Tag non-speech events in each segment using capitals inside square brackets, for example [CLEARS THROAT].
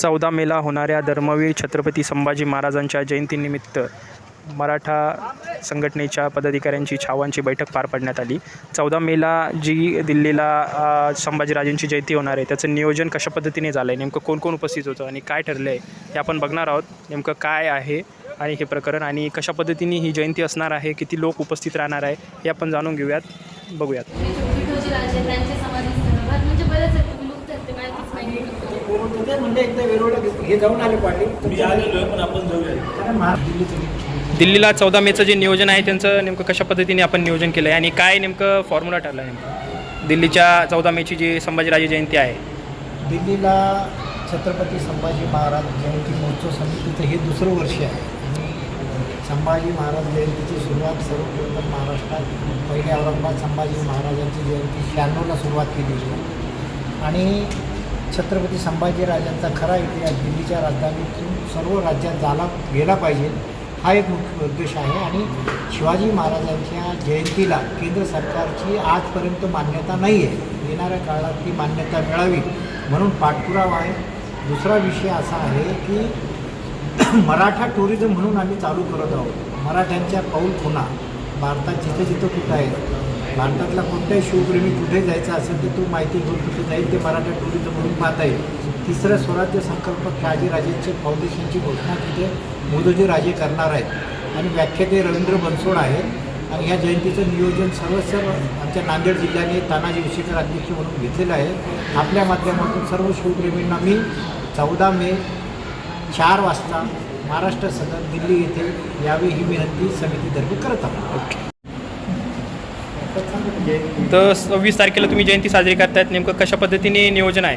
चौदा मेला होणाऱ्या धर्मवीर छत्रपती संभाजी महाराजांच्या जयंतीनिमित्त मराठा संघटनेच्या पदाधिकाऱ्यांची छावांची बैठक पार पाडण्यात आली. चौदा मेला जी दिल्लीला संभाजीराजेंची जयंती होणार आहे त्याचं नियोजन कशा पद्धतीने झालं आहे नेमकं कोण कोण उपस्थित होतं आणि काय ठरलं आहे हे आपण बघणार आहोत. नेमकं काय आहे आणि हे प्रकरण आणि कशा पद्धतीने ही जयंती असणार आहे किती लोक उपस्थित राहणार आहे हे आपण जाणून घेऊयात बघूयात. म्हणजे दिल्लीला चौदा मेचं जे नियोजन आहे त्यांचं नेमकं कशा पद्धतीने आपण नियोजन केलं आहे आणि काय नेमकं फॉर्म्युला ठरला आहे नेमकं? दिल्लीच्या चौदा मेची जी संभाजीराजे जयंती आहे. दिल्लीला छत्रपती संभाजी महाराज जयंती महोत्सव समितीचं हे दुसरं वर्ष आहे. आणि संभाजी महाराज जयंतीची सुरुवात सर्वप्रथम महाराष्ट्रात पहिले औरंगाबाद संभाजी महाराजांची जयंती शहाण्णवला सुरुवात केलेली आहे आणि छत्रपती संभाजीराजांचा खरा इतिहास दिल्लीच्या राजधानीतून सर्व राज्यात झाला गेला पाहिजे हा एक मुख्य उद्देश आहे. आणि शिवाजी महाराजांच्या जयंतीला केंद्र सरकारची आजपर्यंत मान्यता नाही आहे येणाऱ्या काळात ती मान्यता मिळावी. म्हणून पाठपुरावा आहे. दुसरा विषय असा आहे की [CLEARS THROAT] मराठा टुरिझम म्हणून आम्ही चालू करत आहोत. मराठ्यांच्या पाऊल खुणा. भारतात जिथं जिथं कुठं आहे. भारतातला कुठल्याही शिवप्रेमी कुठे जायचा असेल तर तो माहिती घेऊन कुठे जाईल ते मराठा टुरिझम म्हणून पाहता येईल तिसरं स्वराज्य संकल्प शहाजीराजेंचे फाउंडेशनची घोषणा तिथे मोदोजी राजे करणार आहेत. आणि व्याख्याते रवींद्र बनसोड आहेत. आणि ह्या जयंतीचं नियोजन सर्व सर्व आमच्या नांदेड जिल्ह्याने तानाजी विशेकर अध्यक्ष म्हणून घेतलेलं आहे. आपल्या माध्यमातून सर्व शिवप्रेमींना मी चौदा मे चार वाजता महाराष्ट्र सदन दिल्ली येथे यावी ही विनंती समितीतर्फे करत आहोत. तर सव्वीस तारखेला तुम्ही जयंती साजरी करतायत. नेमकं कशा पद्धतीने नियोजन आहे?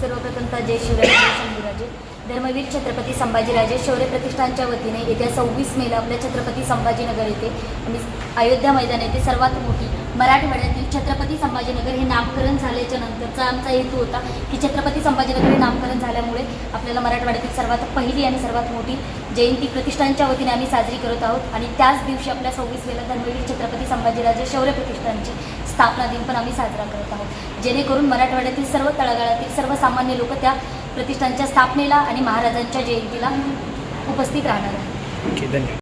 सर्वप्रथमतः जय शिवराजे जय शंभूराजे धर्मवीर छत्रपती संभाजीराजे शौर्य प्रतिष्ठानच्या वतीने येत्या सव्वीस मेला आपल्या छत्रपती संभाजीनगर येथे आम्ही अयोध्या मैदान येथे सर्वात मोठी मराठवाड्यातील छत्रपती संभाजीनगर हे नामकरण झाल्याच्या नंतरचा आमचा हेतू होता की छत्रपती संभाजीनगर हे नामकरण झाल्यामुळे आपल्याला मराठवाड्यातील सर्वात पहिली आणि सर्वात मोठी जयंती प्रतिष्ठानच्या वतीने आम्ही साजरी करत आहोत. आणि त्याच दिवशी आपल्या सव्वीस मेला धर्मवीर छत्रपती संभाजीराजे शौर्य प्रतिष्ठानची स्थापना दिन पण आम्ही साजरा करत आहोत. जेणेकरून मराठवाड्यातील सर्व तळागाळातील सर्वसामान्य लोक त्या प्रतिष्ठानच्या स्थापनेला आणि महाराजांच्या जयंतीला उपस्थित राहणार आहेत. धन्यवाद.